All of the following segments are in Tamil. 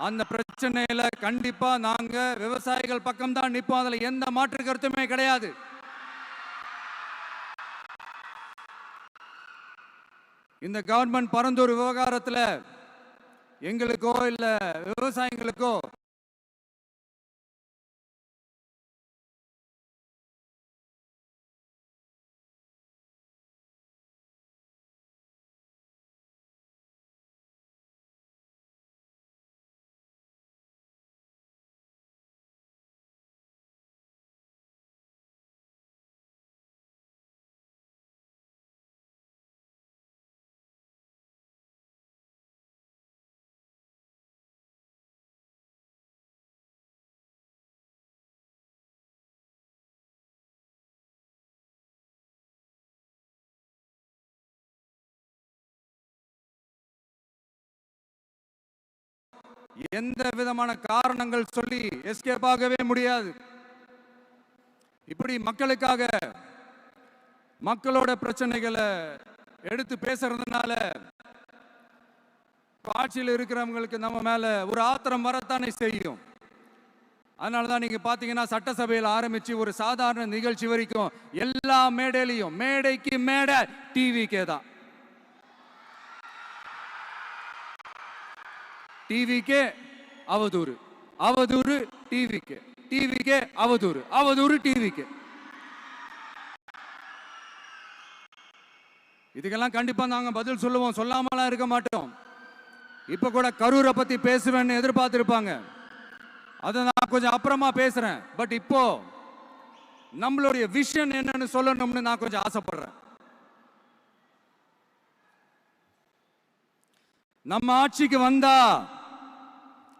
அந்த பிரச்சனையில கண்டிப்பா நாங்க விவசாயிகள் பக்கம் தான் நிற்போம் அதுல எந்த மாற்று கருத்துமே கிடையாது. இந்த கவர்மெண்ட் பரந்தூர் விவகாரத்துல எங்களுக்கோ இல்ல விவசாயிகளுக்கோ எந்த விதமான காரணங்கள் சொல்லி எஸ்கேப் ஆகவே முடியாது. இப்படி மக்களுக்காக மக்களோட பிரச்சனைகளை எடுத்து பேசுறதுனால இப்ப ஆட்சியில் இருக்கிறவங்களுக்கு நம்ம மேல ஒரு ஆத்திரம் வரத்தானே செய்யும். அதனால தான் நீங்க பாத்தீங்கன்னா சட்டசபையில் ஆரம்பிச்சு ஒரு சாதாரண நிகழ்ச்சி வரைக்கும் எல்லா மேடையிலையும் மேடைக்கு மேடை டிவிக்கே தான். டிவிக்கே அவதூறு அவதூறு டிவிக்கு டிவிக்கே அவதூறு அவதூறு டிவிக்கு இதுக்கெல்லாம் கண்டிப்பா நாங்க பதில் சொல்லுவோம். சொல்லாமலாம் இருக்க மாட்டோம். இப்ப கூட கரூரை பத்தி பேசுவேன்னு எதிர்பார்த்திருப்பாங்க. அதை நான் கொஞ்சம் அப்புறமா பேசுறேன். பட் இப்போ நம்மளுடைய விஷன் என்னன்னு சொல்லணும்னு நான் கொஞ்சம் ஆசைப்படுறேன். நம்ம ஆட்சிக்கு வந்தா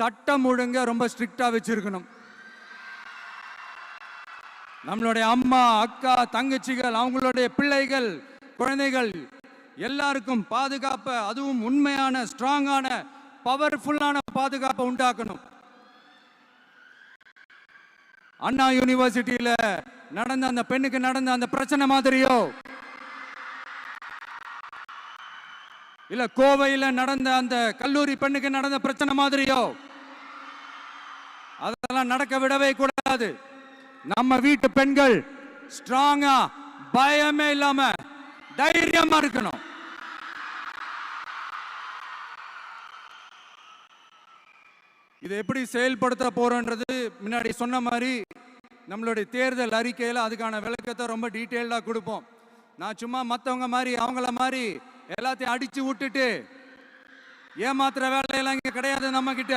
சட்டம் ஒழுங்க ரொம்ப ஸ்ட்ரிக்டா வச்சிருக்கணும். நம்மளுடைய அம்மா அக்கா தங்கச்சிகள் அவங்களுடைய பிள்ளைகள் குழந்தைகள் எல்லாருக்கும் பாதுகாப்பை அதுவும் உண்மையான ஸ்ட்ராங்கான பவர்ஃபுல்லான பாதுகாப்பை உண்டாக்கணும். அண்ணா யூனிவர்சிட்டியில நடந்த அந்த பெண்ணுக்கு நடந்த அந்த பிரச்சனை மாதிரியோ இல்ல கோவையில் நடந்த அந்த கல்லூரி பெண்ணுக்கு நடந்த பிரச்சனை மாதிரியோ அதெல்லாம் நடக்க விடவே கூடாது. நம்ம வீட்டு பெண்கள் ஸ்ட்ராங்கா பயமே இல்லாம தைரியமா இருக்கணும். இதை எப்படி செயல்படுத்த போறோன்றது முன்னாடி சொன்ன மாதிரி நம்மளுடைய தேர்தல் அறிக்கையில் அதுக்கான விளக்கத்தை ரொம்ப டீட்டெயில்டாக கொடுப்போம். நான் சும்மா மற்றவங்க மாதிரி அவங்கள மாதிரி எல்லாத்தையும் அடித்து விட்டுட்டு ஏமாத்துற வேலையெல்லாம் இங்கே கிடையாது நம்ம கிட்ட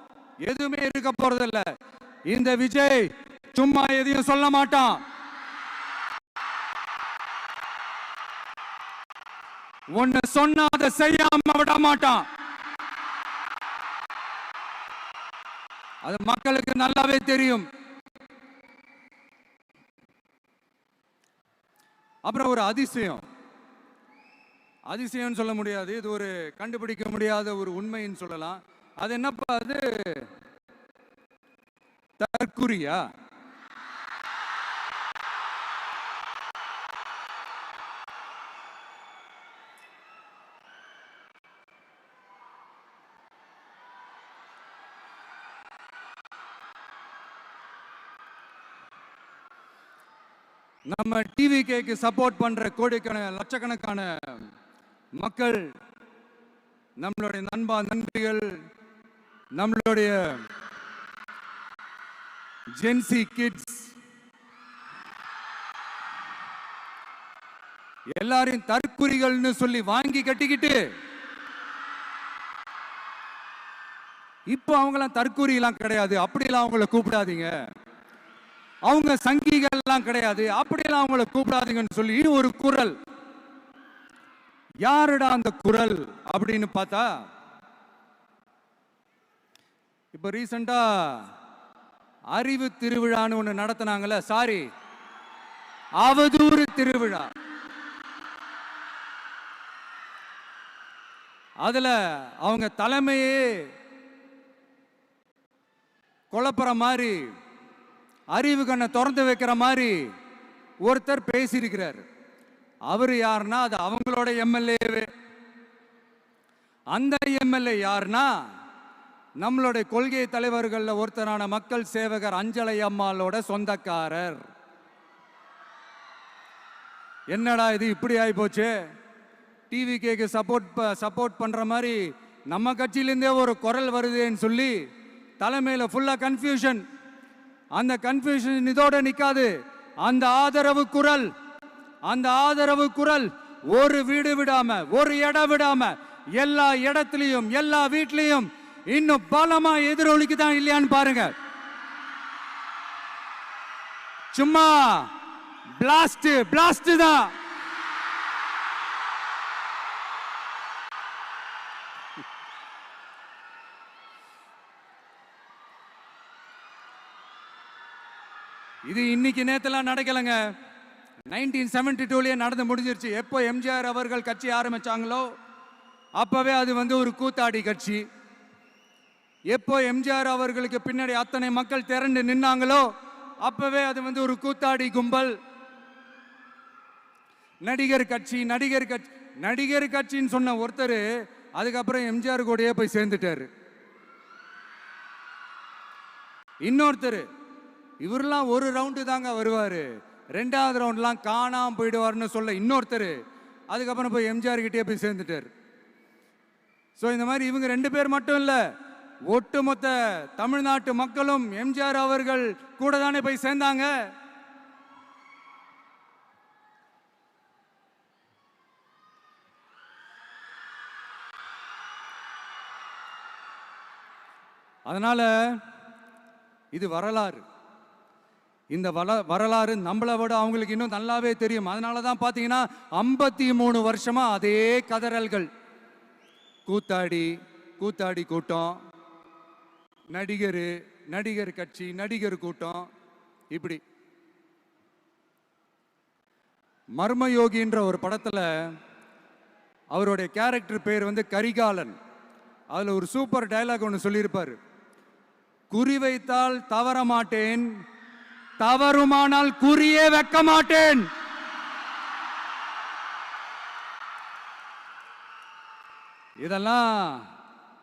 எதுவுமே இருக்க போறதில்ல. இந்த விஜய் சும்மா எதையும் சொல்ல மாட்டான். ஒன்னு சொன்னா அதை செய்யாம விட மாட்டான். அது மக்களுக்கு நல்லாவே தெரியும். அப்புறம் ஒரு அதிசயம். அதிசயம்னு சொல்ல முடியாது. இது ஒரு கண்டுபிடிக்க முடியாத ஒரு உண்மைன்னு சொல்லலாம். அது என்னப்பா அது? தற்குறியா? நம்ம டிவி கேக்கு சப்போர்ட் பண்ற கோடிக்கணக்கான லட்சக்கணக்கான மக்கள் நம்மளுடைய நண்பா நண்பிகள் நம்மளுடைய ஜென்சி கிட்ஸ் எல்லாரையும் தற்குறிகள்னு சொல்லி வாங்கி கட்டிக்கிட்டு இப்போ அவங்களாம் தற்குறிலாம் கிடையாது. அப்படிலாம் அவங்கள கூப்பிடாதீங்க. அவங்க சங்கிகள்லாம் கிடையாது. அப்படியெல்லாம் அவங்கள கூப்பிடாதீங்கன்னு சொல்லி ஒரு குரல். யாருடா அந்த குரல் அப்படின்னு பார்த்தா இப்போ ரீசண்டாக அறிவு திருவிழான்னு ஒன்று நடத்தினாங்கல்ல சாரி அவதூறு திருவிழா. அதுல அவங்க தலைமையே குழப்புற மாதிரி அறிவு கண்ணை திறந்து வைக்கிற மாதிரி ஒருத்தர் பேசியிருக்கிறார். அவர் யாருன்னா அது அவங்களோட எம்எல்ஏவே. அந்த எம்எல்ஏ யாருன்னா நம்மளுடைய கொள்கை தலைவர்களில் ஒருத்தரான மக்கள் சேவகர் அஞ்சலை அம்மாளோட சொந்தக்காரர். என்னடா இது இப்படி ஆகி போச்சு டிவி கேக்கு சப்போர்ட் சப்போர்ட் பண்ற மாதிரி நம்ம கட்சியிலேருந்தே ஒரு குரல் வருதுன்னு சொல்லி தலைமையில் ஃபுல்லாக கன்ஃபியூஷன் அந்த கன்ஃபியூஷன் இதோட நிற்காது அந்த ஆதரவு குரல் அந்த ஆதரவு குரல் ஒரு வீடு விடாம ஒரு இடம் விடாம எல்லா இடத்துலையும் எல்லா வீட்லேயும் இன்னும் பலமா எதிரொலிக்குதான் இல்லையான்னு பாருங்க. சும்மா பிளாஸ்ட் பிளாஸ்ட் தான். இது இன்னைக்கு நேத்தெல்லாம் நடக்கலைங்க. நைன்டீன் செவன்டி டூலயே நடந்து முடிஞ்சிருச்சு. எப்போ எம்ஜிஆர் அவர்கள் கட்சி ஆரம்பிச்சாங்களோ அப்பவே அது வந்து ஒரு கூத்தாடி கட்சி. எப்போ எம்ஜிஆர் அவர்களுக்கு பின்னாடி அத்தனை மக்கள் திரண்டு நின்னாங்களோ அப்பவே அது வந்து ஒரு கூத்தாடி கும்பல். நடிகர் கட்சி நடிகர் கட்சி நடிகர் கட்சின்னு சொன்ன ஒருத்தர் அதுக்கப்புறம் எம்ஜிஆர் கூடயே போய் சேர்ந்துட்டாரு. இன்னொருத்தர் இவரெல்லாம் ஒரு ரவுண்டு தாங்க வருவார். ரெண்டாவது ரவுண்ட்லாம் காணாமல் போயிடுவார்னு சொல்ல இன்னொருத்தர் அதுக்கப்புறம் போய் எம்ஜிஆர் கிட்டே போய் சேர்ந்துட்டார். ஸோ இந்த மாதிரி இவங்க ரெண்டு பேர் மட்டும் இல்லை ஒட்டுமொத்த தமிழ்நாட்டு மக்களும் எம்ஜிஆர் அவர்கள் கூட தானே போய் சேர்ந்தாங்க? அதனால இது வரலாறு. இந்த வள வரலாறு நம்மளை விட அவங்களுக்கு இன்னும் நல்லாவே தெரியும். அதனால தான் பார்த்தீங்கன்னா ஐம்பத்தி மூணு வருஷமாக அதே கதறல்கள். கூத்தாடி கூத்தாடி கூட்டம். நடிகர் நடிகர் கட்சி நடிகர் கூட்டம் இப்படி. மர்மயோகின்ற ஒரு படத்தில் அவருடைய கேரக்டர் பேர் வந்து கரிகாலன். அதில் ஒரு சூப்பர் டைலாக் ஒன்று சொல்லியிருப்பாரு. குறிவைத்தால் தவற மாட்டேன் தவறுமானால் குறியே வைக்க மாட்டேன். இதெல்லாம்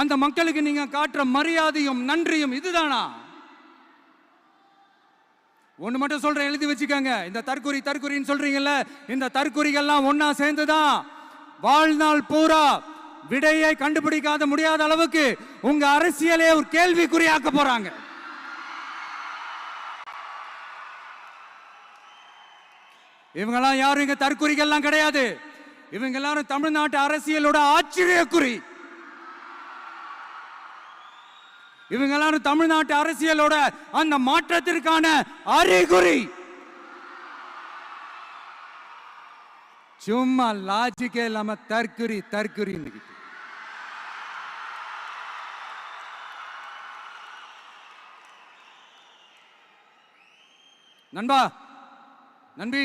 அந்த மக்களுக்கு நீங்க காட்டுற மரியாதையும் நன்றியும் இதுதானா? ஒன்று மட்டும் சொல்றேன் எழுதி வச்சுக்கோங்க. இந்த தற்குறி தற்குறின்னு சொல்றீங்கல்ல இந்த தற்குறிகள்லாம் சேர்ந்து சேர்ந்துதான் வாழ்நாள் பூரா விடையை கண்டுபிடிக்காத முடியாத அளவுக்கு உங்க அரசியலே ஒரு கேள்விக்குறியாக்க போறாங்க. இவங்கெல்லாம் யாரும் இங்க தற்குறிகள்லாம் கிடையாது. இவங்க எல்லாரும் தமிழ்நாட்டு அரசியலோட ஆச்சரியக்குறி. இவங்க எல்லாரும் தமிழ்நாட்டு அரசியலோட அந்த மாற்றத்திற்கான அறிகுறி. சும்மா லாஜிக்கே இல்லாம தற்குறி தற்குறி நண்பா நன்றி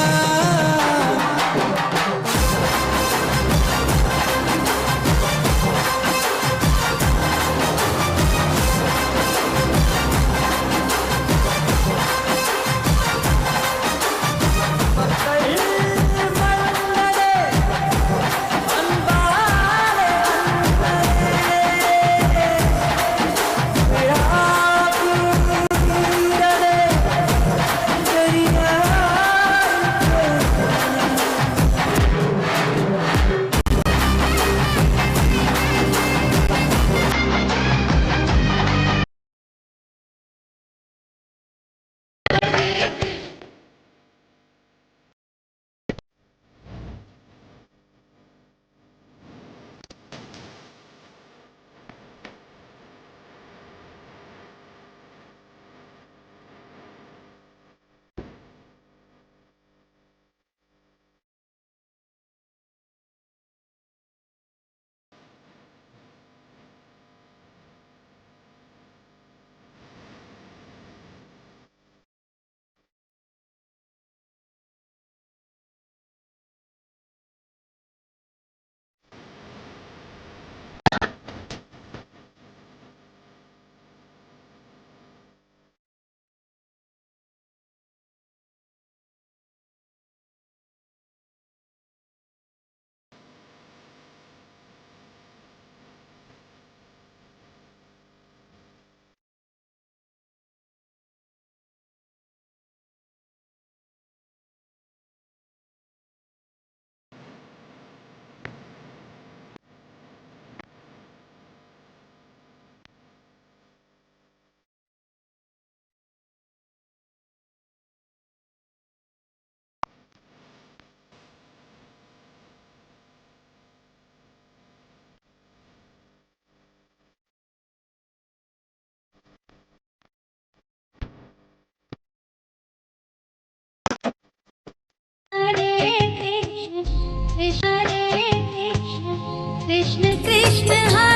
हरे कृष्ण हरे कृष्ण कृष्ण कृष्ण हरे